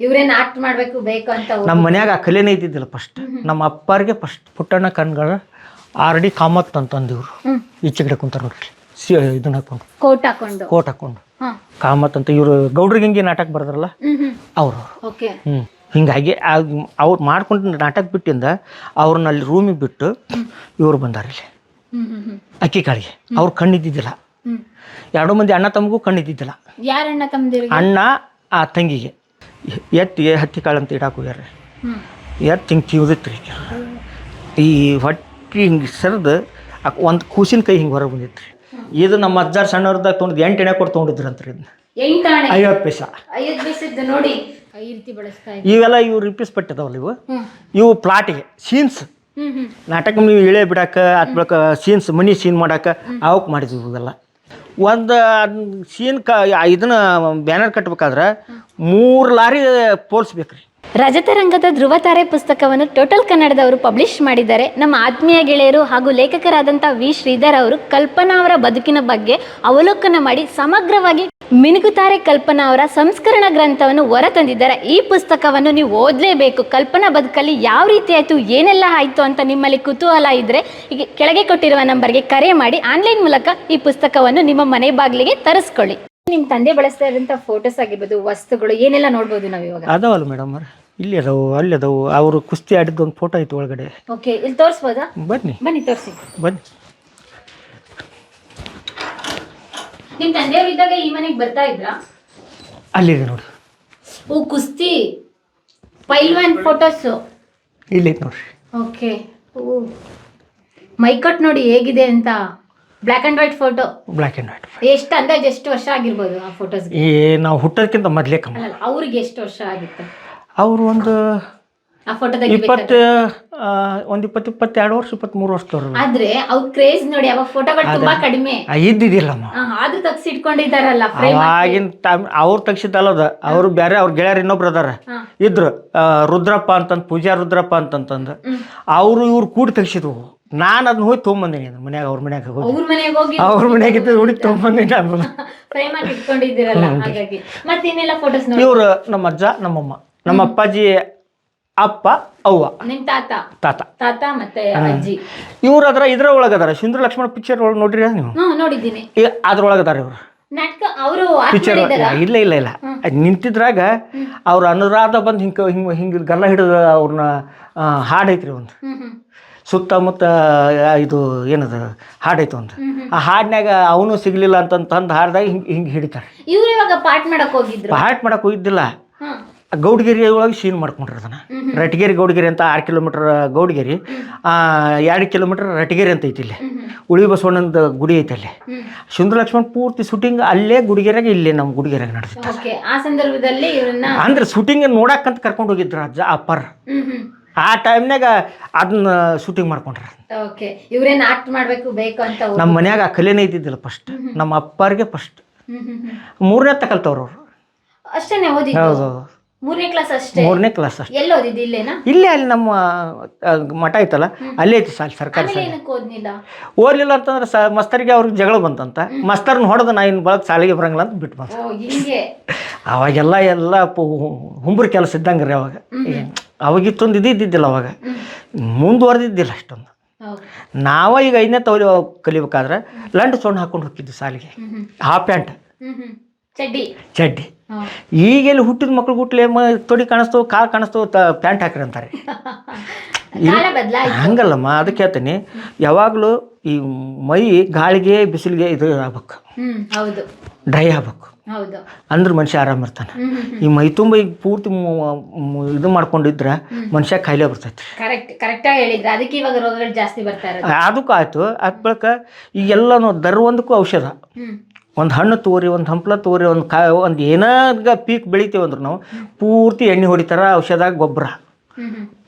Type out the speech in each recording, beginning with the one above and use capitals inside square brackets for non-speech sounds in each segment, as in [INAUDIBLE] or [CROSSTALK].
ಇವ್ರೇನ್ act ಮಾಡ್ಬೇಕು ಬೇಕು ಅಂತ ನಮ್ಮ ಮನ್ಯಾಗ ಆ ಕಲೆನೇ ಇದ್ದಿದ್ದಿಲ್ಲ ಫಸ್ಟ್ ನಮ್ಮ ಅಪ್ಪಾರಿಗೆ first Puttanna Kanagal R D Kamath ಅಂತಂದು ಇವರು ಹ್ಮ್. ಈಚೆ ಕಡೆ ಕುಂತಾರ ನೋಡ್ರಿ. ಸಿ ಇದನ್ನ ಹಾಕೊಂಡು ಕೋಟ್ ಹಾಕೊಂಡು. ಕೋಟ್ ಹಾಕೊಂಡು ಕಾಮತ್ ಅಂತ ಇವರು ಗೌಡ್ರಿಗೆ ನಾಟಕ ಬರ್ದ್ರಲ್ಲ? ಅವರು ಓಕೆ. ಹ್ಞೂ ಹಿಂಗಾಗಿ ಅವ್ರು ಮಾಡ್ಕೊಂಡು ನಾಟಕ ಬಿಟ್ಟಿಂದ ಅವ್ರನ್ನ ಅಲ್ಲಿ ರೂಮಿಗೆ ಬಿಟ್ಟು ಇವ್ರು ಬಂದಾರ ಇಲ್ಲಿ. ಹ್ಮ್ ಹ್ಮ್ ಹ್ಮ್. ಅಕ್ಕಿ ಕಾಳಿಗೆ. ಅವ್ರು ಕಣ್ಣಿದ್ದಿದ್ದಿಲ್ಲ ಎರಡು ಮಂದಿ ಅಣ್ಣ ತಮ್ಮಗೂ ಕಣ್ಣಿದ್ದಿದ್ದಿಲ್ಲ ಅಣ್ಣ ಆ ತಂಗಿಗೆ. ಎತ್ತಿ ಹತ್ತಿ ಕಾಳು ಅಂತ ಇಡಾಕ ಹೋಗ್ಯಾರ ಹ್ಮ್. ಎತ್ತು ಹಿಂಗೆ ಕಿವುದಿತ್ತು ರೀ ಈ ಹೊಟ್ಟೆ ಹಿಂಗೆ ಸರಿದು ಒಂದು ಕೂಸಿನ ಕೈ ಹಿಂಗೆ ಹೊರಗೆ ಬಂದಿತ್ತು ರೀ ಇದು ನಮ್ಮ ಅಜ್ಜಾರ್ ಸಣ್ಣವ್ರದಾಗ ತೊಗೊಂಡು ಎಂಟು ಎಣ್ಣೆ ಕೊಟ್ಟು ತೊಗೊಂಡಿದ್ರಂತ್ರಿ ಇದನ್ನ ಐವತ್ತು ಪೈಸ. ನೋಡಿ. ಇವೆಲ್ಲ ಇವು ರಿಪೀಸ್ ಪಟ್ಟಿದಾವಲ್ಲ ಇವು? ಇವು ಪ್ಲಾಟಿಗೆ ಸೀನ್ಸ್. ನಾಟಕ ನೀವು ಇಳೆ ಬಿಡಾಕ ಅದ್ ಬಳಕ ಸೀನ್ಸ್ ಮನಿ ಸೀನ್ ಮಾಡಾಕ ಅವಕ್ಕೆ ಮಾಡಿದ್ವಿ ಇವೆಲ್ಲ. ಒಂದು ಸೀನ್ ಕ ಇದನ್ನ ಬ್ಯಾನರ್ ಕಟ್ಬೇಕಾದ್ರೆ ಮೂರು ಲಾರಿ ಪೋಲ್ಸ್ ಬೇಕ್ರಿ ರಜತರಂಗದ ಧ್ರುವತಾರೆ ಪುಸ್ತಕವನ್ನು ಟೋಟಲ್ ಕನ್ನಡದವರು ಪಬ್ಲಿಷ್ ಮಾಡಿದ್ದಾರೆ. ನಮ್ಮ ಆತ್ಮೀಯ ಗೆಳೆಯರು ಹಾಗೂ ಲೇಖಕರಾದಂಥ ವಿ. ಶ್ರೀಧರ್ ಅವರು ಕಲ್ಪನಾ ಅವರ ಬದುಕಿನ ಬಗ್ಗೆ ಅವಲೋಕನ ಮಾಡಿ ಸಮಗ್ರವಾಗಿ ಮಿನುಗುತ್ತಾರೆ ಕಲ್ಪನಾ ಅವರ ಸಂಸ್ಕರಣ ಗ್ರಂಥವನ್ನು ಹೊರತಂದಿದ್ದಾರೆ. ಈ ಪುಸ್ತಕವನ್ನು ನೀವು ಓದಲೇಬೇಕು. ಕಲ್ಪನಾ ಬದುಕಲ್ಲಿ ಯಾವ ರೀತಿ ಆಯಿತು ಏನೆಲ್ಲ ಆಯಿತು ಅಂತ ನಿಮ್ಮಲ್ಲಿ ಕುತೂಹಲ ಇದ್ದರೆ ಈಗ ಕೆಳಗೆ ಕೊಟ್ಟಿರುವ ನಂಬರ್ಗೆ ಕರೆ ಮಾಡಿ ಆನ್ಲೈನ್ ಮೂಲಕ ಈ ಪುಸ್ತಕವನ್ನು ನಿಮ್ಮ ಮನೆ ಬಾಗಿಲಿಗೆ ತರಿಸ್ಕೊಳ್ಳಿ. ನಿಮ್ಮ ತಂದೆ ಬಳಸ್ತಾ ಇರೋಂಥ ಫೋಟೋಸ್ ಆಗಿರ್ಬೋದು ವಸ್ತುಗಳು ಏನೆಲ್ಲ ನೋಡ್ಬೋದು ನಾವು ಇವಾಗ? ಅದಾವಲ್ಲ ಮೇಡಮ್ ಇಲ್ಲಿ ಅದಾವು ಅಲ್ಲಿ ಅದಾವು. ಅವರು ಕುಸ್ತಿ ಆಡಿದ ಒಂದು ಫೋಟೋ ಐತೆ ಒಳಗಡೆ. ಓಕೆ ಇಲ್ಲಿ ತೋರಿಸ್ಬೋದಾ? ಬನ್ನಿ. ಬನ್ನಿ ತೋರಿಸಿ. ಬನ್ನಿ. ನಿಮ್ ತಂದೆಯವ್ರು ಇದ್ದಾಗ ಈ ಮನೆಗೆ ಬರ್ತಾ ಇದ್ರಾ? ಅಲ್ಲಿದೆ ನೋಡಿ ಓ ಕುಸ್ತಿ? ಪೈಲ್ವಾನ್ ಫೋಟೋಸ್ ಇಲ್ಲಿ ನೋಡ್ರಿ. ಓಕೆ. ಓ ಮೈಕಟ್ ನೋಡಿ ಹೇಗಿದೆ ಅಂತ. Black and white photo black and white ಎಷ್ಟು ಅಂದಾಜ್ ಎಷ್ಟು ವರ್ಷ ಆಗಿರ್ಬೋದು ಆ ಫೋಟೋಸ್ ಏ ನಾವು ಹುಟ್ಟೋದಕ್ಕಿಂತ ಮೊದಲೇ ಕಮ್ಮ. ಅವ್ರಿಗೆ ಎಷ್ಟು ವರ್ಷ ಆಗಿತ್ತು? ಅವರು ಒಂದು ಇಪ್ಪತ್ತು ಒಂದು ಇಪ್ಪತ್ತು ಇಪ್ಪತ್ತೆರಡು ವರ್ಷ ಇಪ್ಪತ್ತ್ಮೂರು ವರ್ಷದವ್ರು ಆದ್ರೆ ಅವ್ರ ಕ್ರೇಜ್ ನೋಡಿ ಅವಾಗ ಫೋಟೋಗಳು ತುಂಬಾ ಕಡಿಮೆ. ಇದ್ದಿದ್ದಿಲ್ಲಮ್ಮ. ಆದ್ರೂ ತಗ್ಸಿಟ್ಕೊಂಡಿದಾರಲ್ಲ ಫ್ರೇಮ್ ಆಗಿನ ಟೈಮ್ ಅವ್ರು ತೆಗ್ಸಿದ್ದಲ್ಲ ಅದು. ಅವರು ಬೇರೆ ಅವ್ರ ಗೆಳೆಯರು ಇನ್ನೊಬ್ರು ಅದಾರ. ಇದ್ರು ರುದ್ರಪ್ಪ ಅಂತಂದ್ ಪೂಜಾ ರುದ್ರಪ್ಪ ಅಂತಂತಂದು. ಅವ್ರು ಇವ್ರು ಕೂಡಿ ತೆಗ್ಸಿದ್ವು ನಾನು ಅದನ್ನ ಹೋಗಿ ತೊಗೊಂಬಂದಿನಿ ಮನ್ಯಾಗ ಅವ್ರ ಮನ್ಯಾಗ ಹೋಗಿ. ಅವ್ರ ಮನ್ಯಾಗ ಇದ್ದ ಹುಡುಗಿ ತೊಗೊಂಬಂದಿನಿ ಇವ್ರು ನಮ್ಮ ಅಜ್ಜ ನಮ್ಮಮ್ಮ. ನಮ್ಮ ಅಪ್ಪಾಜಿ ಅಪ್ಪ ಅವ್ವ. ತಾತ. ತಾತ. ತಾತ ಮತ್ತೆ ಅಜ್ಜಿ. ಇವ್ರು ಅದರ ಇದ್ರ ಒಳಗದಾರ ಸಿಂಧು ಲಕ್ಷ್ಮಣ ಪಿಕ್ಚರ್ ಒಳಗೆ ನೋಡ್ರಿ ನೀವು? ಹ್ಮ್ ನೋಡಿದ್ದೀನಿ. ಈ ಅದ್ರೊಳಗದಾರ ಇವ್ರು. ನಾಟಕ ಅವರು ಪಿಕ್ಚರ್ ಇಲ್ಲ ಇಲ್ಲ ಇಲ್ಲ. ನಿಂತಿದ್ರಾಗ ಅವ್ರ ಅನುರಾಧ ಬಂದು ಹಿಂಗೆ ಹಿಂಗೆ ಹಿಂಗೆ ಗಲ್ಲ ಹಿಡಿದು ಅವ್ರನ್ನ ಹಾಡು ಐತ್ರಿ ಒಂದು. ಹ್ಮ್ ಹ್ಮ್. ಸುತ್ತಮುತ್ತ ಆ, ಇದು ಏನದು ಹಾಡೈತೆ ಒಂದು. ಆ ಹಾಡಿನಾಗ ಅವನು ಸಿಗ್ಲಿಲ್ಲ ಅಂತಂದು ಹಾಡ್ದಾಗ ಹಿಂಗೆ ಹಿಂಗೆ ಹಿಡಿತಾರೆ. ಇವ್ರು ಇವಾಗ ಪಾಠ ಮಾಡಕ್ ಹೋಗಿದ್ರು. ಹಾಟ್ ಮಾಡಕ್ಕೆ ಹೋಗಿದ್ದಿಲ್ಲ. ಗೌಡಗಿರಿ ಒಳಗೆ ಸೀನ್ ಮಾಡ್ಕೊಂಡ್ರಿ ಅದನ್ನ. ರಟಗೇರಿ ಗೌಡಗಿರಿ ಅಂತ ಆರು ಕಿಲೋಮೀಟರ್ ಗೌಡಗಿರಿ. ಆ, ಎರಡು ಕಿಲೋಮೀಟರ್ ರಟಗೇರಿ ಅಂತ ಐತಿ ಇಲ್ಲಿ. ಉಳಿ ಬಸವಣ್ಣನ ಗುಡಿ ಐತಿ ಅಲ್ಲಿ. ಸುಂದರ ಲಕ್ಷ್ಮಣ್ ಪೂರ್ತಿ ಶೂಟಿಂಗ್ ಅಲ್ಲೇ ಗುಡಿಗೆರೆಗೆ ಇಲ್ಲೇ ನಮ್ಮ ಗುಡಿಗೆರೆಗೆ ಆ ಸಂದರ್ಭದಲ್ಲಿ ಇವ್ರನ್ನ ಅಂದ್ರೆ ಶೂಟಿಂಗ್ ನೋಡಕ್ಕಂತ ಕರ್ಕೊಂಡು ಹೋಗಿದ್ರು ಅಜ್ಜ ಅಪ್ಪರ್. ಆ ಟೈಮ್ನಾಗ ಅದನ್ನ ಶೂಟಿಂಗ್ ಮಾಡ್ಕೊಂಡ್ರ. ಓಕೆ ಇವ್ರೇನ್ ಆಕ್ಟ್ ಮಾಡ್ಬೇಕು ಬೇಕು ಅಂತ ನಮ್ಮ ಮನ್ಯಾಗ ಆ ಕಲೆನೇ ಇದ್ದಿದ್ದಿಲ್ಲ ಫಸ್ಟ್ ನಮ್ಮ ಅಪ್ಪರಿಗೆ ಫಸ್ಟ್ ಮೂರನೇ ತಕಲ್ತವ್ರು ಅವರು. ಅಷ್ಟೇ ಓದಿದ್ದು? ಹೌದು ಮೂರನೇ ಕ್ಲಾಸ್ ಅಷ್ಟೇ? ಮೂರನೇ ಕ್ಲಾಸ್ ಅಷ್ಟೇ. ಎಲ್ಲಿ ಓದಿದ್ದು? ಇಲ್ಲೇನಾ? ಇಲ್ಲೇ ಅಲ್ಲಿ ನಮ್ಮ ಆ, ಮಠ ಐತಲ್ಲ ಅಲ್ಲೇ ಐತಿ ಸಾಲಿ ಸರ್ಕಾರಿ ಆಮೇಲೆ ಶಾಲೆ. ಏನಕ್ಕೆ ಓದ್ಲಿಲ್ಲ ಅಂತಂದ್ರೆ ಸ ಮಸ್ತರಿಗೆ ಅವ್ರಿಗೆ ಜಗಳ ಬಂತಂತ. ಮಸ್ತರ್ನ ಹೊಡೆದು ನಾ ಇನ್ನು ಬಳಕ್ಕೆ ಸಾಲಿಗೆ ಬರಂಗಿಲ್ಲ ಅಂತ ಬಿಟ್ಟು ಬಂದ. ಓ ಹಿಂಗೆ? ಅವಾಗೆಲ್ಲ ಎಲ್ಲ ಹುಂಬ್ರ ಕೆಲಸ ಇದ್ದಂಗೆ ರೀ ಅವಾಗ. ಅವಾಗಿತ್ತೊಂದು ಇದು ಇದ್ದಿದ್ದಿಲ್ಲ ಅವಾಗ. ಮುಂದುವರೆದಿದ್ದಿಲ್ಲ ಅಷ್ಟೊಂದು. ಹೌದು. ನಾವ ಈಗ ಐದನೇ ತವರಿ ಕಲಿಬೇಕಾದ್ರೆ ಲಂಡ್ ಸೊಣ್ಣ ಹಾಕೊಂಡು ಹೋಗ್ತಿದ್ವಿ ಸಾಲಿಗೆ ಹಾಫ್ ಪ್ಯಾಂಟ್ ಹ್ಮ್ ಹ್ಮ್. ಚಡ್ಡಿ? ಚಡ್ಡಿ. ಹಾ. ಈಗೆಲ್ಲಿ ಹುಟ್ಟಿದ ಮಕ್ಳು ಗುಟ್ಲೆ ತೊಡಿ ಕಾಣಿಸ್ತೋ ಕಾಲು ಕಾಣಿಸ್ತೋ ತ ಪ್ಯಾಂಟ್ ಹಾಕ್ರಿ ಅಂತಾರೆ. [LAUGHS] ಹಂಗಲ್ಲಮ್ಮ ಅದಕ್ಕೆ ಹೇಳ್ತೀನಿ ಯಾವಾಗಲೂ ಈ ಮೈ ಗಾಳಿಗೆ ಬಿಸಿಲಿಗೆ ಇದು ಆಗ್ಬೇಕು. ಡ್ರೈ ಆಗ್ಬೇಕು. ಅಂದ್ರೆ ಮನುಷ್ಯ ಆರಾಮ ಇರ್ತಾನೆ. ಈ ಮೈ ತುಂಬ ಈಗ ಪೂರ್ತಿ ಇದು ಮಾಡ್ಕೊಂಡಿದ್ರೆ ಮನುಷ್ಯ ಕಾಯಿಲೆ ಬರ್ತೈತಿ. ಕರೆಕ್ಟ್ ಕರೆಕ್ಟಾಗಿ ಹೇಳಿದ್ರೆ ಅದಕ್ಕೆ ಇವಾಗ ರೋಗಗಳು ಜಾಸ್ತಿ ಬರ್ತಾ ಇರೋದು. ಅದಕ್ಕೂ ಆಯ್ತು. ಅದ್ ಬಳಿಕ ದರ ಒಂದಕ್ಕೂ ಔಷಧ. ಒಂದು ಹಣ್ಣು ತೋರಿ ಒಂದು ಹಂಪ್ಲ ತೋರಿ ಒಂದು ಕಾ ಒಂದು ಏನಾಗ ಪೀಕ್ ಬೆಳಿತೀವಿ ಅಂದ್ರೆ ನಾವು ಪೂರ್ತಿ ಎಣ್ಣೆ ಹೊಡಿತಾರೆ ಔಷಧ ಗೊಬ್ಬರ.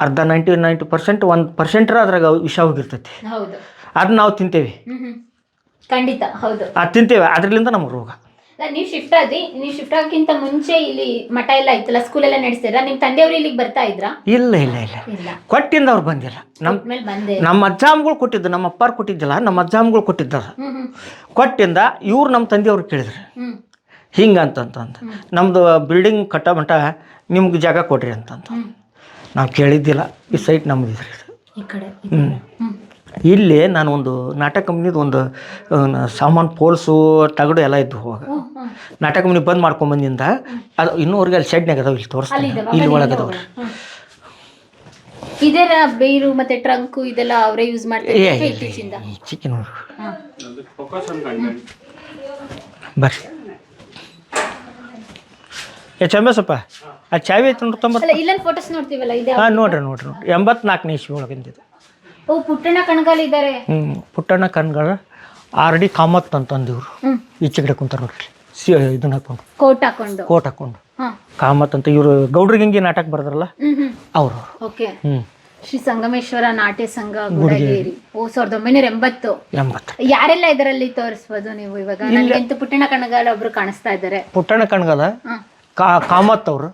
ಅರ್ಧ ನೈಂಟಿ ನೈಂಟಿ ಪರ್ಸೆಂಟ್ ಒಂದು ಪರ್ಸೆಂಟ್ರ ಅದ್ರಾಗ ವಿಷ ಹೋಗಿರ್ತೈತಿ. ಹೌದು. ಅದನ್ನ ನಾವು ತಿಂತೇವೆ. ಖಂಡಿತ ಹೌದು. ಅದು ತಿಂತೇವೆ. ಅದರಿಂದ ನಮ್ಗೆ ರೋಗ. ನೀವ್ ಶಿಫ್ಟ್ ಆದ್ರಿ ನೀವು ಶಿಫ್ಟ್ ಆಗಕ್ಕಿಂತ ಮುಂಚೆ ಇಲ್ಲಿ ಮಠ ಎಲ್ಲ ಇತ್ತಲ್ಲ ಸ್ಕೂಲ್ ಎಲ್ಲ ನಡೆಸಿದ್ರ ನಿಮ್ ತಂದೆಯವರು ಇಲ್ಲಿಗೆ ಬರ್ತಾ ಇದ್ರಾ? ಇಲ್ಲ ಇಲ್ಲ ಇಲ್ಲ. ಕೊಟ್ಟಿಂದ ಅವ್ರು ಬಂದಿಲ್ಲ. ನಮ್ಮ ಬಂದೆ ನಮ್ಮ ಅಜ್ಜಾಮ್ಗಳು ಕೊಟ್ಟಿದ್ದು ನಮ್ಮ ಅಪ್ಪಾರು ಕೊಟ್ಟಿದ್ದಿಲ್ಲ ನಮ್ಮ ಅಜ್ಜಾಮ್ಗಳು ಕೊಟ್ಟಿದ್ದ ಕೊಟ್ಟಿಂದ ಇವ್ರು ನಮ್ಮ ತಂದೆಯವ್ರು ಕೇಳಿದ್ರು. ಹ್ಮ್. ಹಿಂಗೆ ಅಂತಂತಂದು. ನಮ್ಮದು ಬಿಲ್ಡಿಂಗ್ ಕಟ್ಟ ಮಠ ನಿಮ್ಗೆ ಜಾಗ ಕೊಡ್ರಿ ಅಂತಂತ. ನಾವು ಕೇಳಿದ್ದಿಲ್ಲ ಈ ಸೈಟ್ ನಮ್ದು ಇದ್ರಿ ಹ್ಞೂ ಇಲ್ಲಿ ನಾನು ಒಂದು ನಾಟಕ ಕಂಪ್ನಿದು ಒಂದು ಸಾಮಾನು ಪೋಲ್ಸು ತಗಡು ಎಲ್ಲ ಇದ್ದು ಹೋಗ ನಾಟಕ ಕಂಪ್ನಿ ಬಂದ್ ಮಾಡ್ಕೊಂಬಂದಿಂದ ಅದು ಇನ್ನೂವರೆಗೆ ಅಲ್ಲಿ ಶೆಡ್ನಾಗ ಅದಾವ ಇಲ್ಲಿ ತೋರಿಸ್ತೀನಿ ಇಲ್ಲಿ ಒಳಗೆ ಅದಾವ ಇದೆಲ್ಲ ಬೇರು ಮತ್ತೆ ಟ್ರಂಕು ಇದೆಲ್ಲ ಅವರೇ ಯೂಸ್ ಮಾಡ್ತಾರೆ ಇತ್ತೀಚಿಂದ? ಹಾ. ಬರ್ರಿ. ಏ ಚಂಬಸಪ್ಪ ಆ ಚಾವಿ ಐತೆ ನೋಡಿ ತೊಂಬತ್ತು ಅಲ್ಲ ಇಲ್ಲೊಂದು ಫೋಟೋಸ್ ನೋಡ್ತೀವಲ್ಲ ಇದೆ ಹಾಂ ನೋಡ್ರಿ ನೋಡ್ರಿ ನೋಡ್ರಿ. ಎಂಬತ್ನಾಲ್ಕನೇ ಇಸ್ವಿ ಒಳಗಿಂದಿದ್ದು ಓ ಪುಟ್ಟಣ್ಣ ಕಣಗಾಲ್ ಇದ್ದಾರೆ ಹ್ಞೂ ಪುಟ್ಟಣ್ಣ ಕಣ್ಗಳ ಆರ್ ಡಿ ಕಾಮತ್ ಅಂತಂದು ಇವರು ಹ್ಮ್. ಈಚೆ ಕಡೆ ಕುಂತಾರ ನೋಡ್ರಿ. ಸಿ ಇದನ್ನ ಹಾಕೊಂಡು ಕೋಟ್ ಹಾಕೊಂಡು. ಕೋಟ್ ಹಾಕೊಂಡು ಕಾಮತ್ ಅಂತ ಇವರು ಗೌಡ್ರಿಗೆ ಗಂಗಿ ನಾಟಕ ಬರ್ದಾರಲ್ಲ ಅವರು ಓಕೆ. ಹ್ಞೂ ಶ್ರೀ ಸಂಗಮೇಶ್ವರ ನಾಟ್ಯ ಸಂಘ ಗುಡಗೇರಿ. ಓ ಸಾವಿರದ ಒಂಬೈನೂರ ಎಂಬತ್ತು. ಎಂಬತ್ತು. ಯಾರೆಲ್ಲ ಇದರಲ್ಲಿ ತೋರಿಸ್ಬೋದು ನೀವು ಇವಾಗ? ನನಗಂತೂ ಪುಟ್ಟಣ್ಣ ಕಣಗಾಲ ಒಬ್ರು ಕಾಣಿಸ್ತಾ ಇದ್ದಾರೆ. ಪುಟ್ಟಣ ಕಣಗಾಲ ಕಾಮತ್ ಅವರು.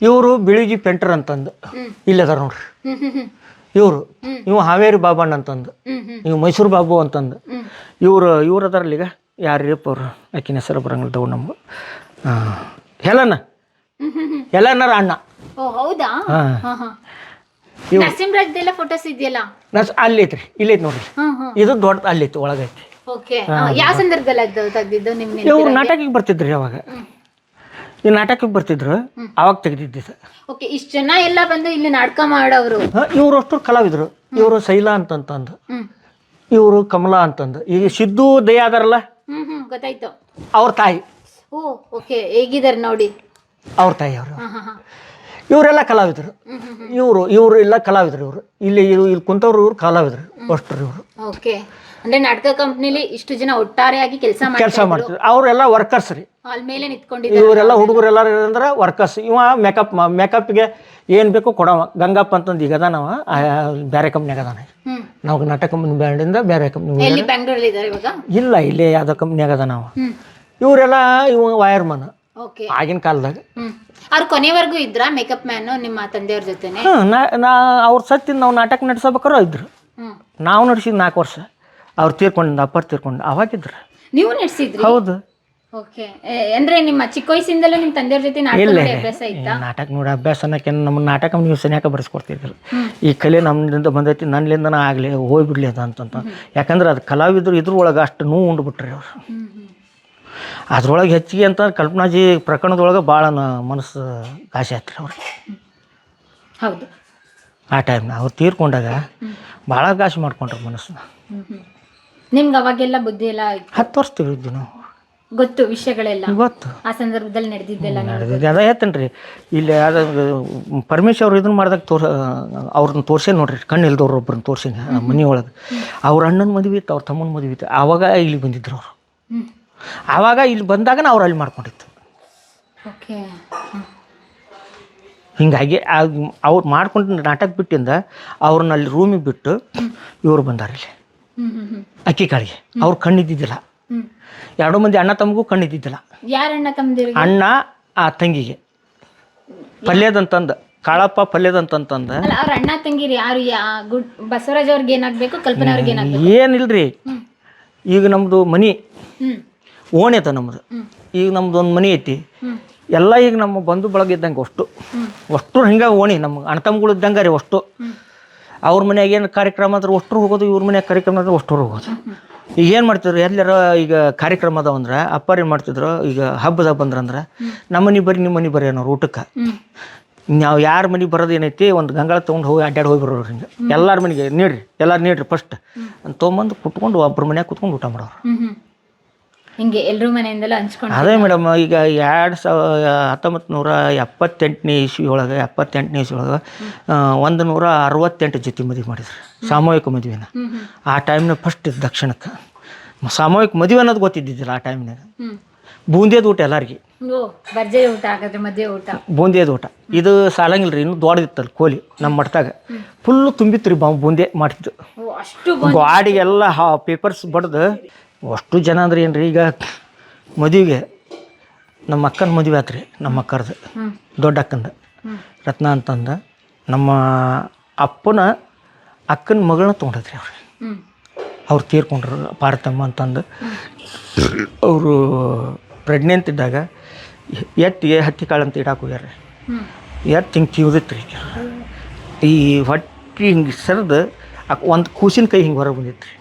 ಇವರು ಬಿಳಿಗಿ ಪೆಂಟರ್ ಅಂತಂದು. ಇಲ್ಲದಾರ ನೋಡ್ರಿ. ಇವರು. ನೀವು ಹಾವೇರಿ ಬಾಬಣ್ಣ ಅಂತಂದು. ಹ್ಮ್ ಮೈಸೂರು ಬಾಬು ಅಂತಂದು. ಇವರು ಇವ್ರು ಅದಾರಲ್ಲ ಈಗ ಯಾರ್ರಿಪ್ಪ ಅವರು? ಆಕಿನ ಹೆಸರು ಬರಂಗಿಲ್ಲ ತಗೊಂಡು ನಮ್ಮ ಹೆಲನ ಹೆಲನರ ಅಣ್ಣ. ಹೌದಾ? ಫೋಟೋಸ್ ಇದೆಯಲ್ಲ? ಅಲ್ಲಿ ಐತ್ರಿ ಇಲ್ಲಿ ಐತಿ ನೋಡ್ರಿ. ಇದು ದೊಡ್ಡ ಅಲ್ಲಿ ಐತಿ ಒಳಗೈತಿ ಯಾವ ಸಂದರ್ಭದಲ್ಲಿ ಇವ್ರು ನಾಟಕಕ್ಕೆ ಬರ್ತಿದ್ರಿ ಅವಾಗ ಈ ನಾಟಕಕ್ಕೆ ಬರ್ತಿದ್ರು. ಅವಾಗ ತೆಗ್ದಿದ್ದಿದ್ದು ಓಕೆ ಇಷ್ಟು ಜನ ಎಲ್ಲ ಬಂದು ಇಲ್ಲಿ ನಾಟಕ ಮಾಡೋರು ಇವ್ರು ಅಷ್ಟು ಕಲಾವಿದರು. ಇವರು ಶೈಲಾ ಅಂತಂತಂದು. ಹ್ಮ್. ಇವರು ಕಮಲಾ ಅಂತಂದು. ಈಗ ಸಿದ್ದು ದಯ ಅದಾರಲ್ಲ? ಹ್ಮ್ ಹ್ಮ್ ಗೊತ್ತಾಯ್ತು. ಅವ್ರ ತಾಯಿ. ಓ ಓಕೆ ಹೇಗಿದ್ದಾರೆ ನೋಡಿ? ಅವ್ರ ತಾಯಿ ಅವರು. ಹಾ ಹಾ ಹಾ. ಇವರೆಲ್ಲ ಕಲಾವಿದರು. ಇವರು ಇವರು ಎಲ್ಲ ಕಲಾವಿದರು ಇವರು. ಇಲ್ಲಿ ಇವ್ರು ಇಲ್ಲಿ ಕುಂತವ್ರು ಇವರು ಕಲಾವಿದರು. ಅಷ್ಟರು ಇವರು. ಓಕೆ. ಅಂದ್ರೆ ನಾಟಕ ಕಂಪ್ನಿಲಿ ಇಷ್ಟು ಜನ ಒಟ್ಟಾರೆಯಾಗಿ ಕೆಲಸ ಕೆಲಸ ಮಾಡ್ತಾರೆ ಮಾಡ್ತಿದ್ರು. ಅವರೆಲ್ಲ ವರ್ಕರ್ಸ್ ರೀ. ಅಲ್ಲಿ ಮೇಲೆ ನಿಂತ್ಕೊಂಡಿದ್ದಾರೆ. ಇವರೆಲ್ಲ ಹುಡುಗರೆಲ್ಲ ಅಂದ್ರೆ ವರ್ಕರ್ಸ್ ಇವ ಮೇಕಪ್ ಮೇಕಪ್ಗೆ ಏನು ಬೇಕು ಕೊಡವ. ಗಂಗಪ್ಪ ಅಂತಂದು ಈಗ ಅದಾನವ. ಬೇರೆ ಕಂಪ್ನಿಯಾಗ ಅದಾನ. ನಾವು ನಾಟಕ ಕಂಪ್ನಿ ಬ್ಯಾಂಡಿಂದ ಬೇರೆ ಕಂಪ್ನಿ ಇಲ್ಲ ಇಲ್ಲೇ ಯಾವುದೋ ಕಂಪ್ನಿಯಾಗ ಅದಾನವ. ಇವರೆಲ್ಲ ಇವ ವೈರ್ಮನ್ ಆಗಿನ ಕಾಲದಾಗ. ಅವ್ರು ಕೊನೆವರೆಗೂ ಇದ್ರ ಮೇಕಪ್ ಮ್ಯಾನ್ ನಿಮ್ಮ ತಂದೆಯವ್ರ ನಾ ನಾ ಅವ್ರ ಸತ್ತಿನ ನಾವು ನಾಟಕ ನಡೆಸಬೇಕಾರು ಇದ್ರು. ನಾವು ನಡೆಸಿದ ನಾಲ್ಕು ವರ್ಷ. ಅವ್ರು ತೀರ್ಕೊಂಡು ಅಪ್ಪರ್ ತೀರ್ಕೊಂಡು ಅವಾಗಿದ್ರು. ನೀವು ನಡೆಸಿದ್ರಿ? ಹೌದು. ಓಕೆ. ಅಂದ್ರೆ ನಿಮ್ಮ ಚಿಕ್ಕ ವಯಸ್ಸಿಂದಲೂ ನಿಮ್ಮ ತಂದೆಯವ್ರ ಜೊತೆ ನಾಟಕ ಇಲ್ಲ. ಅಭ್ಯಾಸ ಇತ್ತಾ? ನಾಟಕ ನೋಡಿ ಅಭ್ಯಾಸ ಅನ್ನಕ್ಕೆ ನಮ್ಮ ನಾಟಕ ನೀವು ಸನ್ಯಾಕ ಬರೆಸ್ಕೊಡ್ತಿದ್ರು ಈ ಕಲೆ ನಮ್ಮಿಂದ ಬಂದೈತಿ ನನ್ನಿಂದನ ಆಗಲಿ ಹೋಗ್ಬಿಡ್ಲಿ ಅದು ಅಂತಂತ. ಯಾಕಂದ್ರೆ ಅದು ಕಲಾವಿದ್ರು ಇದ್ರೊಳಗೆ ಅಷ್ಟು ನೋವು ಉಂಡ್ಬಿಟ್ರಿ ಅವ್ರು. ಹ್ಮ್ ಹ್ಮ್. ಅದ್ರೊಳಗೆ ಹೆಚ್ಚಿಗೆ ಅಂತ ಕಲ್ಪನಾಜಿ ಪ್ರಕರಣದೊಳಗೆ ಭಾಳ ಮನಸ್ಸು ಘಾಸಿ ಆಯ್ತು ಅವ್ರಿಗೆ. ಹೌದು. ಆ ಟೈಮ್ನ ಅವ್ರು ತೀರ್ಕೊಂಡಾಗ ಭಾಳ ಘಾಸಿ ಮಾಡ್ಕೊಂಡ್ರು ಮನಸ್ಸನ್ನ. ಹ್ಮ್ ಹ್ಮ್. ನಿಮ್ಗೆ ಅವಾಗೆಲ್ಲ ಬುದ್ಧಿ ಎಲ್ಲ ಹತ್ತು ವರ್ಷ ತಿಳಿದ್ವಿ ನಾವು. ಗೊತ್ತು ವಿಷಯಗಳೆಲ್ಲ? ಗೊತ್ತು. ಆ ಸಂದರ್ಭದಲ್ಲಿ ನಡೆದಿದ್ದೆಲ್ಲ ನಡೆದಿದೆ ಅದ ಹೇಳ್ತೇನೆ ಇಲ್ಲಿ ಅದ ಪರಮೇಶ್ ಅವ್ರು ಇದನ್ನ ಮಾಡ್ದಾಗ ತೋರ್ ಅವ್ರನ್ನ ತೋರ್ಸೇ ನೋಡ್ರಿ ಕಣ್ಣು ಇಲ್ದವ್ರು ಒಬ್ಬರನ್ನ ತೋರ್ಸಿನ ಮನೆ ಒಳಗೆ. ಅವ್ರ ಅಣ್ಣನ ಮದುವೆ ಇತ್ತು ಅವ್ರ ತಮ್ಮನ ಮದುವೆ ಇತ್ತು. ಆವಾಗ ಇಲ್ಲಿ ಬಂದಿದ್ರು ಅವರು. ಆವಾಗ ಇಲ್ಲಿ ಬಂದಾಗ ಅವ್ರು ಅಲ್ಲಿ ಮಾಡ್ಕೊಂಡಿತ್ತು. ಓಕೆ. ಹಿಂಗಾಗಿ ಅವ್ರು ಮಾಡ್ಕೊಂಡು ನಾಟಕ ಬಿಟ್ಟಿಂದ ಅವ್ರನ್ನ ಅಲ್ಲಿ ರೂಮಿಗೆ ಬಿಟ್ಟು ಇವ್ರು ಬಂದಾರ ಅಕ್ಕಿ ಕಾಳಿಗೆ ಅವ್ರು ಕಣ್ಣಿದ್ದಿದ್ದಿಲ್ಲ. ಎರಡು ಮಂದಿ ಅಣ್ಣ ತಮ್ಮಗೂ ಕಣ್ಣಿದ್ದಿದ್ದಿಲ್ಲ. ಯಾರಣ್ಣ ತಮ್ಮದಿರಿಗೆ ಅಣ್ಣ ಆ ತಂಗಿಗೆ. ಪಲ್ಯದಂತಂದು. ಕಾಳಪ್ಪ ಪಲ್ಯದಂತಂತಂದ. ಅವ್ರ ಅಣ್ಣ ತಂಗಿರಿ ಯಾರು? ಯಾ ಗುಡ್ ಬಸವರಾಜ್ ಅವ್ರಿಗೆ ಏನಾಗ್ಬೇಕು ಕಲ್ಪನಾ ಅವ್ರಿಗೆ ಏನಾಗ್ಬೇಕು? ಏನಿಲ್ರಿ. ಈಗ ನಮ್ಮದು ಮನಿ. ಓಣಿ ಅದ ನಮ್ಮದು ಈಗ ನಮ್ದು ಒಂದು ಮನಿ ಐತಿ. ಎಲ್ಲ ಈಗ ನಮ್ಮ ಬಂಧು ಬಳಗ ಇದ್ದಂಗೆ ಅಷ್ಟು. ಅಷ್ಟು ಹಿಂಗೆ ಓಣಿ ನಮ್ಮ ಅಣ್ಣತಮ್ಮಗಳು ಇದ್ದಂಗೆ ರೀ ಅಷ್ಟು. ಅವ್ರ ಮನೆಯಾಗ ಏನು ಕಾರ್ಯಕ್ರಮ ಅಂದ್ರೆ ಅಷ್ಟು ಹೋಗೋದು, ಇವ್ರ ಮನೆಯಾಗ ಕಾರ್ಯಕ್ರಮ ಅಂದ್ರೆ ಅಷ್ಟು ಹೋಗೋದು. ಈಗ ಏನು ಮಾಡ್ತಿದ್ರು ಎಲ್ಲಾರ ಈಗ ಕಾರ್ಯಕ್ರಮ ಅದಾವ ಅಂದ್ರೆ ಅಪ್ಪಾರು ಏನು ಮಾಡ್ತಿದ್ರು, ಈಗ ಹಬ್ಬದಾಗ ಬಂದ್ರಂದ್ರೆ ನಮ್ಮ ಮನೆ ಬರ್ರಿ, ನಿಮ್ಮ ಮನೆ ಬರ್ರಿ ಅನ್ನೋರು ಊಟಕ್ಕೆ. ನಾವು ಯಾರ ಮನೆಗೆ ಬರೋದು ಏನೈತಿ, ಒಂದು ಗಂಗಾಳ ತೊಗೊಂಡು ಹೋಗಿ ಅಡ್ಡಾಡಿ ಹೋಗಿ ಬರೋರು ಹಿಂಗೆ. ಎಲ್ಲರ ಮನೆಗೆ, ನೀಡ್ರಿ, ಎಲ್ಲಾರು ನೀಡ್ರಿ ಫಸ್ಟ್ ಅಂತ ತೊಗೊಂಬಂದು ಕುತ್ಕೊಂಡು ಒಬ್ಬರ ಮನ್ಯಾಗ ಕುತ್ಕೊಂಡು ಊಟ ಮಾಡೋರು. ಹಿಂಗೆ ಎಲ್ಲರೂ ಮನೆಯಿಂದಲೂ ಹಂಚ್ಕೊಂಡು ಅದೇ ಮೇಡಮ್ ಈಗ ಎರಡು ಸಾವಿರ ಹತ್ತೊಂಬತ್ತು ನೂರ ಎಪ್ಪತ್ತೆಂಟನೇ ಇಸ್ವಿ ಒಳಗೆ ಎಪ್ಪತ್ತೆಂಟನೇ ಇಸ್ವಿ ಒಳಗೆ ಒಂದು ನೂರ ಅರವತ್ತೆಂಟು ಜೊತೆ ಮದುವೆ ಮಾಡಿದ್ರು ಸಾಮೂಹಿಕ ಮದುವೆನ. ಆ ಟೈಮ್ನ ಫಸ್ಟ್ ಇದು ದಕ್ಷಿಣಕ್ಕೆ ಸಾಮೂಹಿಕ ಮದುವೆ ಅನ್ನೋದು ಗೊತ್ತಿದ್ದಿದ್ದಿಲ್ಲ ಆ ಟೈಮ್ನಾಗ ಬೂಂದಿಯದ ಊಟ ಎಲ್ಲರಿಗೆ. ಬೂಂದಿಯದ ಊಟ. ಇದು ಸಾಲಂಗಿಲ್ಲ ರೀ ಇನ್ನು ದೊಡ್ಡದಿತ್ತಲ್ಲ ಕೋಲಿ ನಮ್ಮ ಮಠದಾಗ. ಫುಲ್ಲು ತುಂಬಿತ್ತು ರೀ ಬಾ ಬೂಂದಿ ಅಷ್ಟು ಗಾಡಿಗೆಲ್ಲ ಹಾ ಪೇಪರ್ಸ್ ಬಡ್ದು ಅಷ್ಟು ಜನ ಅಂದ್ರೆ ಏನು ರೀ ಈಗ ಮದುವೆಗೆ ನಮ್ಮ ಅಕ್ಕನ ಮದುವೆ ಆತ್ರಿ ನಮ್ಮ ಅಕ್ಕರ್ದು ದೊಡ್ಡ ಅಕ್ಕಂದು. ರತ್ನ ಅಂತಂದ. ನಮ್ಮ ಅಪ್ಪನ ಅಕ್ಕನ ಮಗಳನ್ನ ತೊಗೊಂಡದ್ರಿ ಅವ್ರು. ಅವ್ರು ತೀರ್ಕೊಂಡ್ರು ಪಾರತಮ್ಮ ಅಂತಂದು. ಅವರು ಪ್ರೆಗ್ನೆಂಟ್ ಇದ್ದಾಗ ಎತ್ತಿಗೆ ಹತ್ತಿ ಕಾಳು ಅಂತ ಇಡಾಕೆ ಹೋಗ್ಯಾರ ಎತ್ತು ಹಿಂಗೆ ತಿವಿದಿತ್ತು ರೀ ಈ ಹೊಟ್ಟೆ ಹಿಂಗೆ ಸರಿದು ಒಂದು ಕೂಸಿನ ಕೈ ಹಿಂಗೆ ಹೊರಗೆ ಬಂದಿತ್ತು ರೀ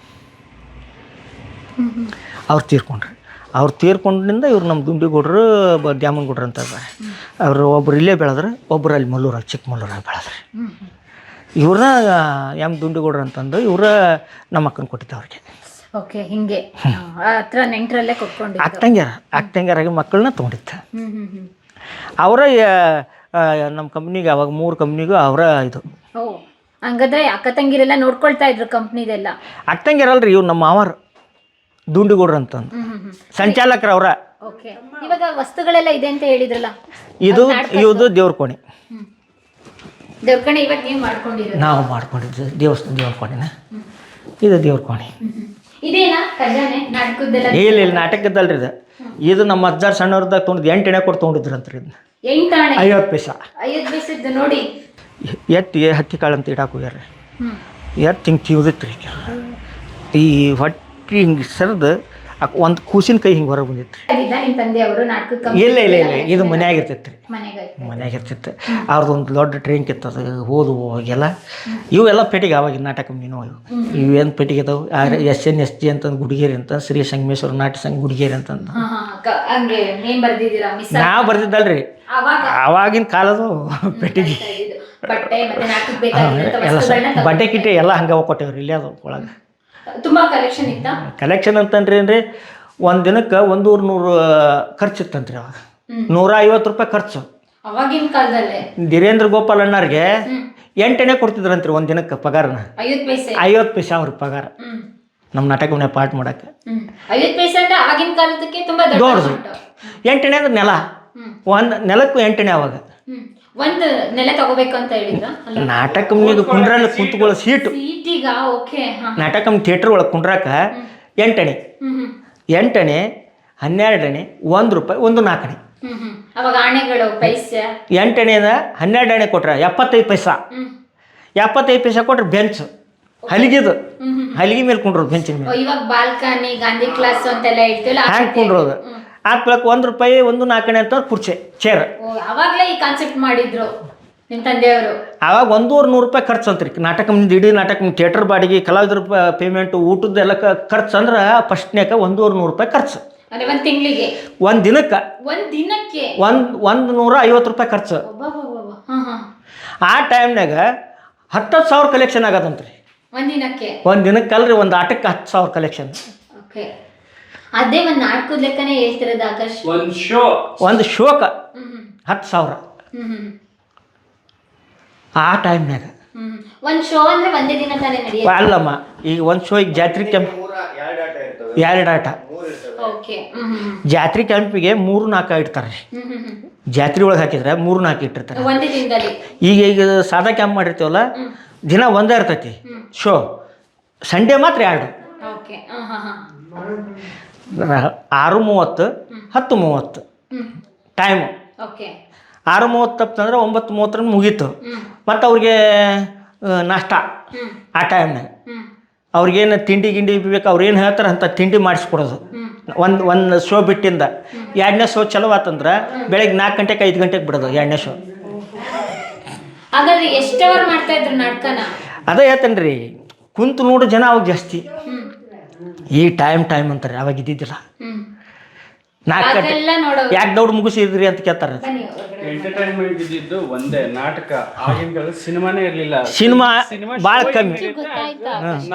ಅವ್ರು ತೀರ್ಕೊಂಡ್ರಿ. ಅವ್ರು ತೀರ್ಕೊಂಡಿಂದ ಇವ್ರು ನಮ್ಮ ದುಂಡಿಗೌಡ್ರು ಬ ದ್ಯಾಮನಗೌಡ್ರು ಅಂತ ಇದ್ದಾರೆ ಅವರು ಒಬ್ರು ಇಲ್ಲೇ ಬೆಳೆದ್ರೆ ಒಬ್ರು ಅಲ್ಲಿ ಮಲ್ಲೂರಾಗ ಚಿಕ್ಕಮಲ್ಲೂರಾಗ ಬೆಳೆದ್ರಿ. ಇವ್ರನ್ನ ಎಂ ದುಂಡಿಗೌಡ್ರು ಅಂತಂದು ಇವ್ರ ನಮ್ಮ ಅಕ್ಕನ ಕೊಟ್ಟಿದ್ದ ಅವ್ರಿಗೆ. ಓಕೆ ಹಿಂಗೆ. ಹತ್ರ ನೆಂಟರಲ್ಲೇ ಕೊಟ್ಕೊಂಡು ಅಕ್ಕಂಗ್ಯಾರ ಅಕ್ಕಂಗ್ಯಾರಾಗಿ ಮಕ್ಕಳನ್ನ ತೊಗೊಂಡಿದ್ದ. ಅವರ ನಮ್ಮ ಕಂಪ್ನಿಗೆ ಅವಾಗ ಮೂರು ಕಂಪ್ನಿಗೂ ಅವರ ಇದು. ಹಂಗಾದ್ರೆ ಅಕ್ಕ ತಂಗಿರೆಲ್ಲ ನೋಡ್ಕೊಳ್ತಾ ಇದ್ರು ಕಂಪ್ನಿದೆಲ್ಲ ಅಕ್ಕಂಗ್ಯಾರಲ್ರಿ ಇವ್ರು ನಮ್ಮ ಮಾವರು. ದುಂಡಿಗೌಡ್ರು ಅಂತಂದು ಹ್ಮ್ ಸಂಚಾಲಕರು ಅವರ ಓಕೆ. ಇವಾಗ ವಸ್ತುಗಳೆಲ್ಲ ಇದೆ ಅಂತ ಹೇಳಿದ್ರಲ್ಲ ಇದು? ಇದು ದೇವ್ರ ಕೋಣೆ ಇವಾಗ ನೀವು ಮಾಡ್ಕೊಂಡಿರೋ ನಾವು ಮಾಡ್ಕೊಂಡಿದ್ದು ದೇವಸ್ಥಾನ ದೇವ್ರ ಕೋಣೆನ ಇದು ದೇವ್ರ ಕೋಣೆ ಇದೇನಾ? ಖಜಾನೆ? ನಾಟಕದ್ದೆಲ್ಲ? ಇಲ್ಲ ಇಲ್ಲ ನಾಟಕದಲ್ರಿ ಇದು. ಇದು ನಮ್ಮ ಅಜ್ಜಾರ್ ಸಣ್ಣವ್ರದಾಗ ತೊಗೊಂಡು ಎಂಟು ಎಣೆ ಕೊಟ್ಟು ತೊಗೊಂಡಿದ್ರು ಅಂತ ಇದನ್ನ ಎಂಟಾಣೆ ಐವತ್ತು ಪೈಸ. ಐವತ್ತು ನೋಡಿ. ಹಕ್ಕಿ ಕಾಳು ಅಂತ ಇಡಾಕ ಹೋಗ್ಯಾರ ಎತ್ತು ಹಿಂಗೆ ಕಿವುದಿತ್ತು ರೀ ಈ ಹೊಟ್ಟೆ ಹಿಂಗೆ ಸರಿದು ಒಂದು ಕೂಸಿನ ಕೈ ಹಿಂಗೆ ಹೊರಗೆ ಬಂದಿತ್ತು ಇಲ್ಲ ಇಲ್ಲ ಇಲ್ಲ ಇದು ಮನ್ಯಾಗ ಇರ್ತೈತೆ ರೀ ಮನೆಗೆ ಮನ್ಯಾಗ ಇರ್ತಿತ್ತು. ಅವ್ರದ್ದೊಂದು ದೊಡ್ಡ ಟ್ರೈನ್ ಅದು ಓದು ಹೋಗೆಲ್ಲ. ಇವೆಲ್ಲ ಪೇಟಿಗೆ ಆವಾಗಿನ ನಾಟಕ ಮೀನು ಇವು. ಇವೇನು ಪೇಟಿಗೆ ಇದಾವೆ? ಎಸ್ ಎನ್ ಎಸ್ ಜಿ ಅಂತಂದು ಗುಡಿಗೇರಿ ಅಂತ ಶ್ರೀ ಸಂಗಮೇಶ್ವರ ನಾಟ್ಯ ಸಂಘ ಗುಡಿಗೇರಿ ಅಂತಂದು ನಾವು ಹಾ ರೀ ಅವಾಗಿನ ನೇಮ್ ಬರ್ದಿದ್ದೀರಾ? ನಾ ಬರ್ತಿದ್ದಲ್ರಿ ಅವಾಗ? ಆವಾಗಿನ ಕಾಲದು ಪೆಟ್ಟಿಗೆ ಎಲ್ಲ ಬಟ್ಟೆ ಕಿಟ್ಟೆ ಎಲ್ಲ ಹಂಗೆ ಕೊಟ್ಟೇವ್ರಿ ಇಲ್ಲೇ ಅದು ಒಳಗೆ. ತುಂಬಾ ಕಲೆಕ್ಷನ್ ಇತ್ತ? ಕಲೆಕ್ಷನ್ ಅಂತಂದ್ರಿ ಏನ್ರಿ ಒಂದ್ ದಿನಕ್ಕೆ ಒಂದೂರು ನೂರು ಖರ್ಚು ಇತ್ತಂತ್ರಿ ಅವಾಗ. ನೂರ ಐವತ್ತು ರೂಪಾಯಿ ಖರ್ಚು. ಅವಾಗಿನ ಕಾಲದಲ್ಲಿ? ಧೀರೇಂದ್ರ ಗೋಪಾಲ್ ಅಣ್ಣಾರ್ಗೆ ಎಂಟನೇ ಕೊಡ್ತಿದ್ರಂತ್ರಿ ಒಂದ್ ದಿನಕ್ಕೆ ಪಗಾರನ. ಐವತ್ತು ಪೈಸೆ? ಐವತ್ತು ಪೈಸೆ ಅವ್ರ ಪಗಾರ. ನಮ್ಮ ನಾಟಕ ಮನೆ ಪಾಠ ಮಾಡಕ್ಕೆ. ಹ್ಮ್. ಐವತ್ತು ಪೈಸೆ ಅಂದ್ರೆ ಆಗಿನ ಕಾಲದಕ್ಕೆ ತುಂಬಾ ದೊಡ್ಡದು. ಎಂಟನೇ ಅಂದ್ರೆ ನೆಲ. ಒಂದ್ ನೆಲಕ್ಕೂ ಎಂಟನೇ ಅವಾಗ. ಒಂದು ನೆಲೆ ತಗೋಬೇಕು ಅಂತ ಹೇಳಿದ್ರ? ನಾಟಕ ಮನೆಗೆ ಕುಂಡ್ರಲ್ಲಿ ಕುಂತ್ಕೊಳ್ಳೋ ಸೀಟು ಸೀಟಿಗ ಓಕೆ ನಾಟಕ ಥಿಯೇಟ್ರ್ ಒಳಗೆ ಕುಂಡ್ರಾಕ ಎಂಟಣೆ ಎಂಟಣೆ ಹನ್ನೆರಡನೇ ಒಂದು ರೂಪಾಯಿ ಒಂದು ನಾಲ್ಕಣೆ ಅವಾಗ ಆಣೆಗಳು ಪೈಸೆ ಎಂಟನೇದ ಹನ್ನೆರಡು ಅಣೆ ಕೊಟ್ರೆ ಎಪ್ಪತ್ತೈದು ಪೈಸಾ. ಎಪ್ಪತ್ತೈದು ಪೈಸಾ ಕೊಟ್ರೆ ಬೆಂಚ್ ಹಲಿಗೆದು. ಹಲಿಗೆ ಮೇಲೆ ಕುಂಡ್ರೋದು ಬೆಂಚಿನ ಮೇಲೆ. ಇವಾಗ ಬಾಲ್ಕನಿ ಗಾಂಧಿ ಕ್ಲಾಸ್ ಅಂತೆಲ್ಲ ಇರ್ತಿಲ್ಲ ಆ ಹ್ಯಾಂಗೆ ಕುಂಡ್ರೋದು? ಆದ ಬಳಕ ಒಂದು ರೂಪಾಯಿ ಒಂದು ನಾಲ್ಕಣೆ ಅಂತ ಕುರ್ಚೆ ಚೇರ್ ಅವಾಗಲೇ ಈ ಕಾನ್ಸೆಪ್ಟ್ ಮಾಡಿದ್ರು ನಿಮ್ಮ ತಂದೆಯವರು. ಆವಾಗ ಒಂದೂವರೆ ನೂರು ರೂಪಾಯಿ ಖರ್ಚು ಅಂತ್ರಿ. ನಾಟಕ ಮುಂದೆ ಇಡೀ ನಾಟಕ ಥಿಯೇಟರ್ ಬಾಡಿಗೆ ಕಲಾವಿದ್ರ ಪೇಮೆಂಟ್ ಊಟದ್ದೆಲ್ಲ ಕ- ಖರ್ಚು ಅಂದ್ರೆ ಫಸ್ಟ್ನ್ಯಾಕ ಒಂದೂವರೆ ನೂರು ರೂಪಾಯಿ ಖರ್ಚು. ಅಂದ್ರೆ ಒಂದ್ ತಿಂಗಳಿಗೆ? ಒಂದು ದಿನಕ್ಕೆ. ಒಂದು ದಿನಕ್ಕೆ? ಒಂದು ಒಂದು ನೂರ ಐವತ್ತು ರೂಪಾಯಿ ಖರ್ಚು. ಆ ಟೈಮ್ನಾಗ ಹತ್ತು ಸಾವಿರ ಕಲೆಕ್ಷನ್ ಆಗದಂತ್ರಿ. ಒಂದ್ ದಿನಕ್ಕೆ? ಒಂದು ದಿನಕ್ಕೆ ಅಲ್ರಿ ಒಂದು ಆಟಕ್ಕೆ ಹತ್ತು ಸಾವಿರ ಕಲೆಕ್ಷನ್ ಓಕೆ ಅದೇ ಒಂದ್ ನಾಟಕದ ಲೆಕ್ಕನೇ ಹೇಳ್ತಿರೋದು ಆಕಾಶ್ ಒಂದ್ ಶೋ. ಒಂದು ಶೋಕ. ಹತ್ತು ಸಾವಿರ. ಆ ಟೈಮ್ನಾಗ ಒಂದು ಒಂದ್ ಶೋ ಅಂದ್ರೆ ಒಂದೇ ದಿನ ತಾನೇ ನಡೆಯುತ್ತೆ? ಅಲ್ಲಮ್ಮ ಈಗ ಒಂದು ಶೋ ಈಗ ಜಾತ್ರೆ ಕ್ಯಾಂಪ್ ಎರಡು ಆಟ ಜಾತ್ರೆ ಕ್ಯಾಂಪಿಗೆ ಮೂರು ನಾಲ್ಕು ಇಡ್ತಾರೆ. ಜಾತ್ರೆ ಒಳಗೆ ಹಾಕಿದ್ರೆ ಮೂರು ನಾಲ್ಕು ಇಟ್ಟಿರ್ತಾರೆ. ಒಂದೇ ದಿನದಲ್ಲಿ. ಈಗ ಈಗ ಸಾದಾ ಕ್ಯಾಂಪ್ ಮಾಡಿರ್ತೀವಲ್ಲ ದಿನ ಒಂದೇ ಇರ್ತೈತಿ ಶೋ. ಸಂಡೇ ಮಾತ್ರ ಎರಡು. ಓಕೆ ಹಾ ಹಾ ಹಾ ರ- ಆರು ಮೂವತ್ತು ಹತ್ತು ಮೂವತ್ತು ಟೈಮು ಓಕೆ ಆರು ಮೂವತ್ತು ತಪ್ಪಂದ್ರೆ ಒಂಬತ್ತು ಮೂವತ್ತರ ಮುಗೀತು ಮತ್ತು ಅವ್ರಿಗೆ ನಾಷ್ಟ. ಆ ಟೈಮ್ನಾಗ ಅವ್ರಿಗೇನು ತಿಂಡಿ ಗಿಂಡಿ ಬೇಕು ಅವ್ರು ಏನು ಹೇಳ್ತಾರೆ ಅಂತ ತಿಂಡಿ ಮಾಡಿಸ್ಕೊಡೋದು. ಒಂದು ಒಂದು ಶೋ ಬಿಟ್ಟಿಂದ. ಎರಡನೇ ಶೋ ಚಲೋ ಆತಂದ್ರೆ ಬೆಳಗ್ಗೆ ನಾಲ್ಕು ಗಂಟೆಗೆ ಐದು ಗಂಟೆಗೆ ಬಿಡೋದು ಎರಡನೇ ಶೋ ಅದೇ ಹೇಳ್ತೇನೆ ರೀ ಕುಂತು ನೋಡೋ ಜನ ಅವಾಗ ಜಾಸ್ತಿ. ಈ ಟೈಮ್ ಟೈಮ್ ಅಂತಾರೆ. ಅವಾಗ ಇದ್ದಿದ್ದಿಲ್ಲ. ನಾಲ್ಕು ಗಂಟೆ ಯಾಕೆ ದೌಡ್ ಮುಗಿಸಿದ್ರಿ ಅಂತ ಕೇಳ್ತಾರೆ. ಎಂಟರ್ಟೈನ್ಮೆಂಟ್ ಇದ್ದಿದ್ದು ಒಂದೇ ನಾಟಕ. ಆಗಿನ ಸಿನಿಮಾನೇ ಇರ್ಲಿಲ್ಲ. ಸಿನಿಮಾ ಭಾಳ ಕಮ್ಮಿ.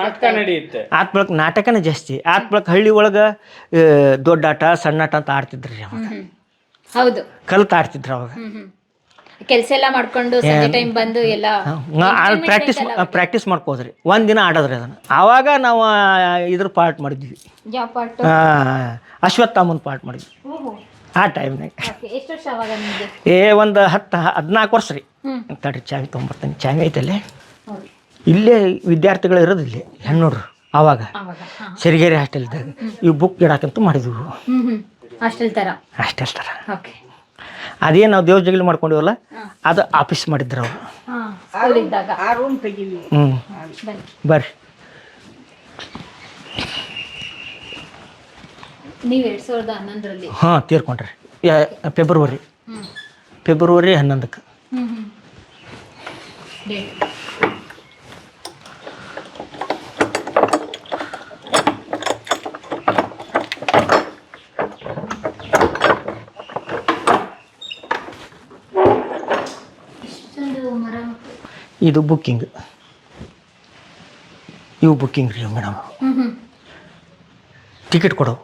ನಾಟಕ ನಡೆಯುತ್ತೆ. ಆತ್ ಬಳಕ ನಾಟಕನೇ ಜಾಸ್ತಿ. ಆತ್ ಬಳಕ ಹಳ್ಳಿ ಒಳಗೆ ದೊಡ್ಡ ಆಟ ಸಣ್ಣ ಆಟ ಅಂತ ಆಡ್ತಿದ್ರಿ ಅವಾಗ. ಹೌದು. ಕಲ್ತು ಆಡ್ತಿದ್ರು ಅವಾಗ. ಕೆಲಸ ಎಲ್ಲ ಮಾಡ್ಕೊಂಡು ಸಂಜೆ ಟೈಮ್ ಬಂದು ಎಲ್ಲ ಪ್ರಾಕ್ಟೀಸ್ ಪ್ರಾಕ್ಟೀಸ್ ಮಾಡ್ಕೋದ್ರಿ. ಒಂದ್ ದಿನ ಆಡೋದ್ರಿ ಅದನ್ನ. ಆವಾಗ ನಾವು ಇದ್ರ ಪಾರ್ಟ್ ಮಾಡಿದ್ವಿ. ಯಾವ ಪಾರ್ಟ್ ಅಶ್ವತ್ಥಾಮನ್ ಪಾರ್ಟ್ ಮಾಡಿದ್ವಿ. ಆ ಟೈಮ್ನಾಗ ಎಷ್ಟು ವರ್ಷ ಅವಾಗ ನಿಮ್ಗೆ ಏ ಒಂದು ಹತ್ತು ಹದಿನಾಲ್ಕು ವರ್ಷ ರೀ. ತಡ್ರಿ ಚಾವಿ ತೊಗೊಂಬರ್ತಾನೆ. ಚಾವಿ ಐತಲ್ಲೇ? ಇಲ್ಲೇ ವಿದ್ಯಾರ್ಥಿಗಳು ಇರೋದು ಇಲ್ಲಿ ಹೆಣ್ಣೋಡ್ರು ಆವಾಗ. ಅವಾಗ ಸಿರಿಗೇರಿ ಸಿರಿಗೆರೆ ಹಾಸ್ಟೆಲ್ದಾಗ ಇವು ಬುಕ್ ಇಡಾಕಂತೂ ಮಾಡಿದ್ವು. ಹಾಸ್ಟೆಲ್ ತರ. ಹಾಸ್ಟೆಲ್ ಥರ ಓಕೆ. ಅದೇನು ನಾವು ದೇವ್ರ ಜಗಲಿ ಮಾಡ್ಕೊಂಡಿವಲ್ಲ ಅದು ಆಫೀಸ್ ಮಾಡಿದ್ರು ಅವರು. ಹ್ಞೂ ಬರ್ರಿ. ನೀವು ಎರಡ್ ಸಾವಿರದ ಹನ್ನೊಂದರಲ್ಲಿ. ಹಾಂ ತೀರ್ಕೊಂಡ್ರಿ. ಯಾ- ಫೆಬ್ರವರಿ ಹ್ಮ್. ಫೆಬ್ರವರಿ ಹನ್ನೊಂದಕ್ಕೆ ಹ್ಮ್ ಹ್ಮ್ ಡೇಟ್ ಇಷ್ಟೊಂದು ಮರ ಇದು ಬುಕ್ಕಿಂಗ್ ಇವು ಬುಕ್ಕಿಂಗ್ ರೀ ಮೇಡಮ್. ಟಿಕೆಟ್ ಕೊಡು.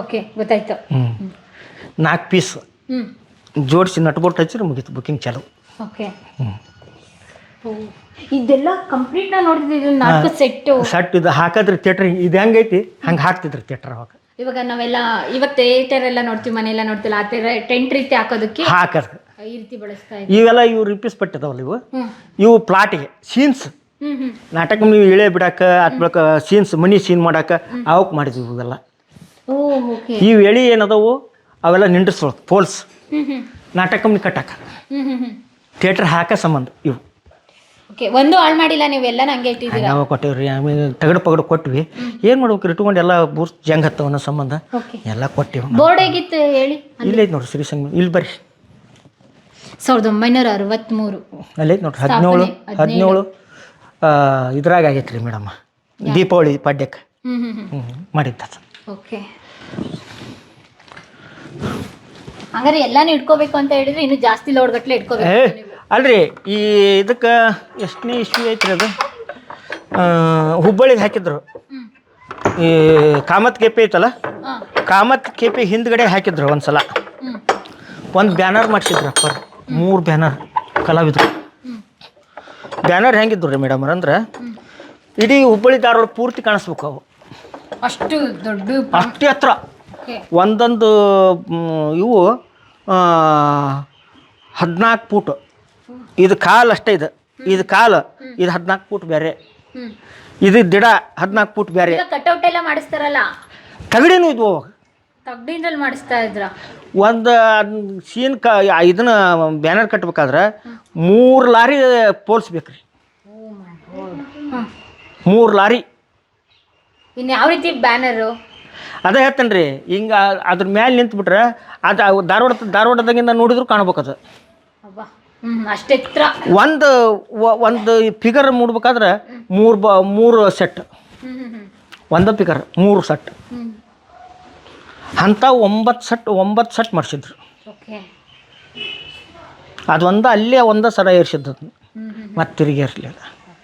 ಓಕೆ ಗೊತ್ತಾಯ್ತು. ಹ್ಞೂ ನಾಲ್ಕು ಪೀಸ್ ಜೋಡಿಸಿ ನಟ್ಬೋರ್ಟ್ ಹಚ್ಚಿದ್ರೆ ಮುಗಿತು ಬುಕ್ಕಿಂಗ್ ಚಾಲು. ಓಕೆ ಹ್ಞೂ ಇದೆಲ್ಲ ಕಂಪ್ಲೀಟ್ ನಾ ನೋಡಿದ್ವಿ ನಾಲ್ಕು ಸೆಟ್ ಸೆಟ್ ಇದು ಹಾಕಿದ್ರೆ ಥಿಯೇಟ್ರ್ ಇದು ಹೆಂಗೈತಿ? ಹಂಗೆ ಹಾಕ್ತಿದ್ರು ಥಿಯೇಟ್ರ್ ಅವಾಗ. ಇವಾಗ ನಾವೆಲ್ಲ ಇವಾಗ ಥಿಯೇಟರ್ ಎಲ್ಲ ನೋಡ್ತೀವಿ ಮನೆಯೆಲ್ಲ ನೋಡ್ತಿಲ್ಲ ಆ ಥರ ಟೆಂಟ್ ರೀತಿ ಹಾಕೋದಕ್ಕೆ? ಹಾಕದ್. ಈ ರೀತಿ ಬಳಸ್ತಾ ಇವೆಲ್ಲ ಇವು ರಿಪೀಸ್ ಪಟ್ಟಿದಾವಲ್ಲ ಇವು ಇವು ಪ್ಲಾಟಿಗೆ ಸೀನ್ಸ್ ನಾಟಕ ನೀವು ಇಳೆ ಬಿಡಾಕ ಅದ್ ಬಳಿಕ ಸೀನ್ಸ್ ಮನಿ ಸೀನ್ ಮಾಡಕ್ಕೆ ಅವಕ್ ಮಾಡಿದ್ವಿ ಇವೆಲ್ಲ. ಇವು ಎಳಿ ಏನದವು? ಅವೆಲ್ಲ ನಿಂಡ್ರಿಸೋಳು ಪೋಲ್ಸ್ ನಾಟಕ ಕಟ್ಟಾಕ. ಥಿಯೇಟ್ರ್ ಹಾಕ ಸಂಬಂಧ ಇವು. ಓಕೆ ಒಂದು ಹಾಳು ಮಾಡಿಲ್ಲ ನೀವೆಲ್ಲ ನಂಗೆ ಇಟ್ಟಿದ್ದೀರಾ? ನಾವು ಕೊಟ್ಟಿವ್ರಿ ಆಮೇಲೆ ತಗಡು ಪಗಡು ಕೊಟ್ವಿ. ಏನು ಮಾಡ್ಬೇಕು ಇಟ್ಕೊಂಡು ಎಲ್ಲ ಬೂರ್ಸ್ ಜಂಗ್ ಹತ್ತವನ್ನ ಸಂಬಂಧ? ಎಲ್ಲ ಕೊಟ್ಟಿವಿ ಬೋರ್ಡ್ ಹೇಗಿತ್ತು ಹೇಳಿ? ಇಲ್ಲೈತೆ ನೋಡ್ರಿ ಶ್ರೀ ಸಂಗ ಇಲ್ಲಿ ಬರ್ರಿ. ಸಾವಿರದ ಒಂಬೈನೂರ ಅರವತ್ತ್ಮೂರು ಅಲ್ಲಿ ನೋಡ್ರಿ ಹದಿನೇಳು ಹದಿನೇಳು. ಇದ್ರಾಗ ಆಗೈತೆ ರೀ ಮೇಡಮ್ ದೀಪಾವಳಿ ಪಾಡ್ಯಕ್ಕೆ. ಮಾಡಿದ್ದ. ಓಕೆ. ಹಂಗಾರೆ ಎಲ್ಲಾನು ಇಟ್ಕೋಬೇಕು ಅಂತ ಹೇಳಿದ್ರೆ ಇನ್ನು ಜಾಸ್ತಿ ಲೋಡ್ ಗಟ್ಲೆ ಇಟ್ಕೋಬೇಕು ಅಲ್ರಿ ಈ ಇದಕ್ಕೆ ಎಷ್ಟನೇ ಇಶ್ಯೂ ಐತ್ರಿ ಅದು? ಹುಬ್ಬಳ್ಳಿಗೆ ಹಾಕಿದ್ರು. ಈ ಕಾಮತ್ ಕೆಪಿ ಐತಲ್ಲ? ಕಾಮತ್ ಕೆಪಿ ಹಿಂದ್ಗಡೆ ಹಾಕಿದ್ರು ಒಂದ್ಸಲ. ಒಂದು ಬ್ಯಾನರ್ ಮಾಡಿಸಿದ್ರು ಅಪ್ಪರ್ ಮೂರು ಬ್ಯಾನರ್ ಕಲಾವಿದರು. ಬ್ಯಾನರ್ ಹೆಂಗಿದ್ರು ರೀ ಮೇಡಮ್ ಅಂದ್ರೆ ಇಡೀ ಹುಬ್ಬಳ್ಳಿ ಧಾರವಾಡ ಪೂರ್ತಿ ಕಾಣಿಸ್ಬೇಕು ಅವು. ಅಷ್ಟು ದೊಡ್ಡ ಅಷ್ಟೇ ಹತ್ರ. ಒಂದೊಂದು ಇವು ಹದಿನಾಲ್ಕು ಫೂಟ್ ಇದು ಕಾಲು ಅಷ್ಟೇ ಇದು. ಇದು ಕಾಲು ಇದು ಹದಿನಾಲ್ಕು ಫೂಟ್ ಬೇರೆ ಇದು ದಿಡ ಹದಿನಾಲ್ಕು ಫೂಟ್ ಬೇರೆ ಈಗ ಕಟ್ಔಟ್ ಎಲ್ಲ ಮಾಡಿಸ್ತಾರಲ್ಲ? ತಗಡಿನೂ ಇದ್ವು ಅವಾಗ. ತಗ್ಡಿಂದ್ರಲ್ಲಿ ಮಾಡಿಸ್ತಾ ಇದ್ರ? ಒಂದು ಸೀನ್ ಕ ಇದನ್ನ ಬ್ಯಾನರ್ ಕಟ್ಬೇಕಾದ್ರೆ ಮೂರು ಲಾರಿ ಪೋಲ್ಸ್ ಬೇಕ್ರಿ ಹ್ಮ್ ಮೂರು ಲಾರಿ. ಇನ್ನು ಯಾವ ರೀತಿ ಬ್ಯಾನರು? ಅದೇ ಹೇಳ್ತೇನೆ ರೀ ಹಿಂಗೆ ಅದ್ರ ಮ್ಯಾಲೆ ನಿಂತ್ಬಿಟ್ರೆ ಅದು ಧಾರವಾಡ ಧಾರವಾಡದಾಗಿಂದ ನೋಡಿದ್ರು ಕಾಣ್ಬೇಕದು. ಅಬ್ಬಾ ಹ್ಮ್ ಅಷ್ಟೆತ್ರ ಒಂದು ಒಂದು ಫಿಗರ್ ಮೂಡ್ಬೇಕಾದ್ರೆ ಮೂರು ಬ ಮೂರು ಸೆಟ್ ಹ್ಮ್ ಹ್ಮ್ ಹ್ಮ್. ಒಂದು ಫಿಗರ್ ಮೂರು ಸೆಟ್ ಹ್ಮ್. ಅಂಥ ಒಂಬತ್ತು ಸಟ್ ಒಂಬತ್ತು ಸಟ್ ಮಾಡಿಸಿದ್ರು. ಅದೊಂದು ಅಲ್ಲೇ ಒಂದು ಸರ ಏರ್ಸಿದ್ದು ಮತ್ತೆ ತಿರುಗಿ ಇರಲಿಲ್ಲ